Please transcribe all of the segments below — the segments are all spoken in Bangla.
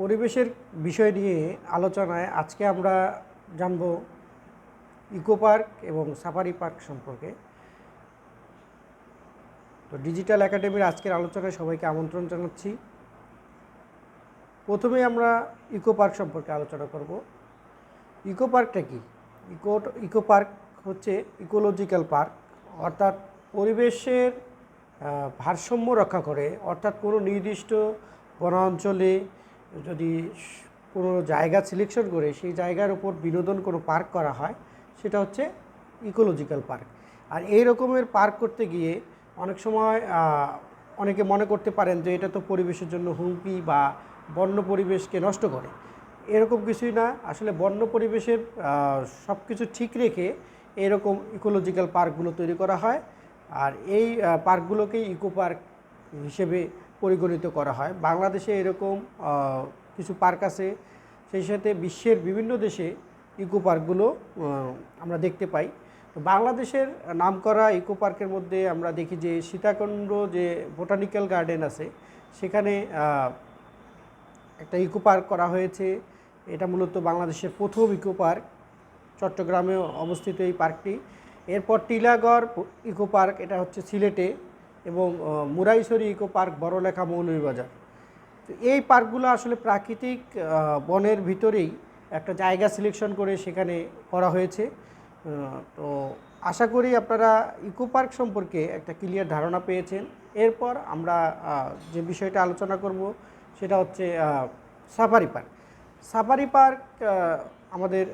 পরিবেশের বিষয় নিয়ে আলোচনায় আজকে আমরা জানব ইকো পার্ক এবং সাফারি পার্ক সম্পর্কে। তো ডিজিটাল একাডেমির আজকের আলোচনায় সবাইকে আমন্ত্রণ জানাচ্ছি। প্রথমে আমরা ইকো পার্ক সম্পর্কে আলোচনা করব। ইকো পার্কটা কি? ইকো ইকো পার্ক হচ্ছে ইকোলজিক্যাল পার্ক, অর্থাৎ পরিবেশের ভারসাম্য রক্ষা করে, অর্থাৎ কোনো নির্দিষ্ট বনাঞ্চলে যদি কোনো জায়গা সিলেকশন করে সেই জায়গার উপর বিনোদন কোনো পার্ক করা হয়, সেটা হচ্ছে ইকোলজিক্যাল পার্ক আর এই রকমের পার্ক করতে গিয়ে অনেক সময় অনেকে মনে করতে পারেন যে এটা তো পরিবেশের জন্য হুমকি বা বন্য পরিবেশকে নষ্ট করে। এরকম কিছুই না। আসলে বন্য পরিবেশের সব কিছু ঠিক রেখে এরকম ইকোলজিক্যাল পার্কগুলো তৈরি করা হয়। আর এই পার্কগুলোকেই ইকো পার্ক হিসেবে পরিগণিত করা হয়। বাংলাদেশে এরকম কিছু পার্ক আছে। সেই সাথে বিশ্বের বিভিন্ন দেশে ইকো পার্কগুলো আমরা দেখতে পাই। তো বাংলাদেশের নামকরা ইকো পার্কের মধ্যে আমরা দেখি যে সীতাকুণ্ড যে বোটানিক্যাল গার্ডেন আছে, সেখানে একটা ইকো পার্ক করা হয়েছে। এটা মূলত বাংলাদেশের প্রথম ইকো পার্ক। চট্টগ্রামে অবস্থিত এই পার্কটি। এরপর টিলাগড় ইকো পার্ক, এটা হচ্ছে সিলেটে। এবং আহ, ইকো পার্ক বড়লেখা মৌলভীবাজার। তো এই পার্কগুলো আসলে প্রাকৃতিক বনের ভিতরেই একটা জায়গা সিলেকশন করে সেখানে করা হয়েছে। তো আশা করি আপনারা ইকো পার্ক সম্পর্কে একটা ক্লিয়ার ধারণা পেয়েছেন। এরপর আমরা যে বিষয়টা আলোচনা করব সেটা হচ্ছে সাফারি পার্ক। সাফারি পার্ক আমাদের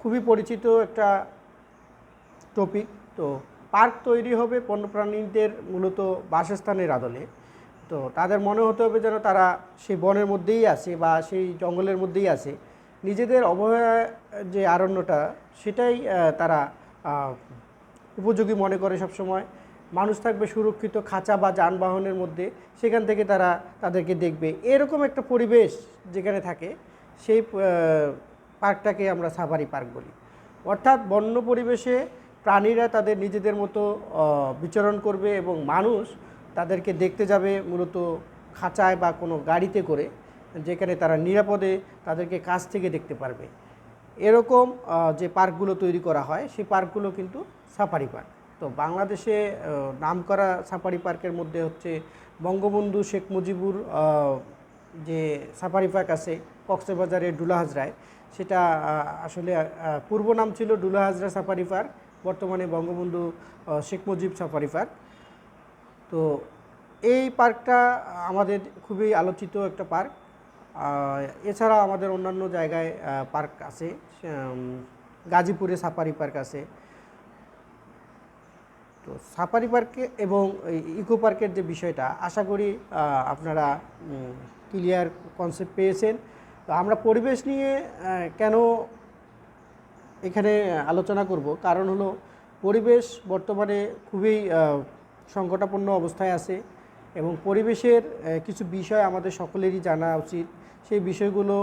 খুবই পরিচিত একটা টপিক। তো পার্ক তৈরি হবে বন্যপ্রাণীদের মূলত বাসস্থানের আদলে। তো তাদের মনে হতে হবে যেন তারা সেই বনের মধ্যেই আছে বা সেই জঙ্গলের মধ্যেই আছে। নিজেদের অবহেলা যে আরণ্যটা, সেটাই তারা উপযোগী মনে করে সবসময়। মানুষ থাকবে সুরক্ষিত খাঁচা বা যানবাহনের মধ্যে, সেখান থেকে তারা তাদেরকে দেখবে। এরকম একটা পরিবেশ যেখানে থাকে, সেই পার্কটাকে আমরা সাফারি পার্ক বলি। অর্থাৎ বন্য পরিবেশে প্রাণীরা তাদের নিজেদের মতো বিচরণ করবে এবং মানুষ তাদেরকে দেখতে যাবে মূলত খাঁচায় বা কোনো গাড়িতে করে, যেখানে তারা নিরাপদে তাদেরকে কাছ থেকে দেখতে পারবে। এরকম যে পার্কগুলো তৈরি করা হয়, সেই পার্কগুলো কিন্তু সাফারি পার্ক। তো বাংলাদেশে নামকরা সাফারি পার্কের মধ্যে হচ্ছে বঙ্গবন্ধু শেখ মুজিবুর যে সাফারি পার্ক আছে, কক্সবাজারের ডুলাহাজরায়। সেটা আসলে পূর্ব নাম ছিল ডুলাহাজরা সাফারি পার্ক। বর্তমানে বঙ্গবন্ধু শেখ মুজিব সাফারি পার্ক। তো এই পার্কটা আমাদের খুবই আলোচিত একটা পার্ক। এছাড়া আমাদের অন্যান্য জায়গায় পার্ক আছে গাজীপুরে সাফারি পার্ক আছে। তো সাফারি পার্কে এবং ইকো পার্কের যে বিষয়টা, আশা করি আপনারা ক্লিয়ার কনসেপ্ট পেয়েছেন। তো আমরা পরিবেশ নিয়ে কেন এখানে আলোচনা করব। কারণ হলো, পরিবেশ বর্তমানে খুবই সংকটাপন্ন অবস্থায় আছে এবং পরিবেশের কিছু বিষয় আমাদের সকলেরই জানা উচিত। সেই বিষয়গুলো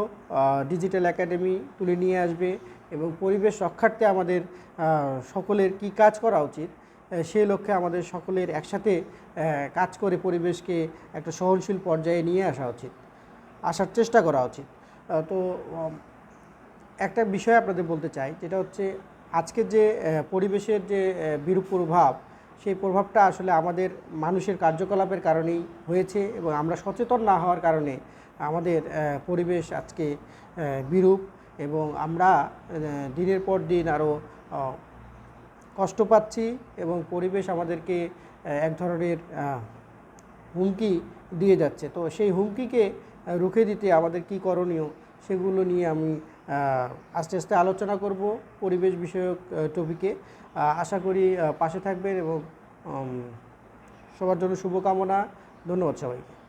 ডিজিটাল একাডেমি তুলে নিয়ে আসবে এবং পরিবেশ রক্ষার্থে আমাদের সকলের কি কাজ করা উচিত সেই লক্ষ্যে আমাদের সকলের একসাথে কাজ করে পরিবেশকে একটা সহনশীল পর্যায়ে নিয়ে আসা উচিত, আসার চেষ্টা করা উচিত। তো একটা বিষয় আপনাদের বলতে চাই, যেটা হচ্ছে আজকের যে পরিবেশের যে বিরূপ প্রভাব, সেই প্রভাবটা আসলে আমাদের মানুষের কার্যকলাপের কারণেই হয়েছে এবং আমরা সচেতন না হওয়ার কারণে আমাদের পরিবেশ আজকে বিরূপ এবং আমরা দিনের পর দিন আরও কষ্ট পাচ্ছি এবং পরিবেশ আমাদেরকে এক ধরনের হুমকি দিয়ে যাচ্ছে। তো সেই হুমকিকে রুখে দিতে আমাদের কি করণীয়, সেগুলো নিয়ে আমি আস্তে আস্তে আলোচনা করব পরিবেশ বিষয়ক টপিকে আশা করি পাশে থাকবেন এবং সবার জন্য শুভকামনা। ধন্যবাদ সবাইকে।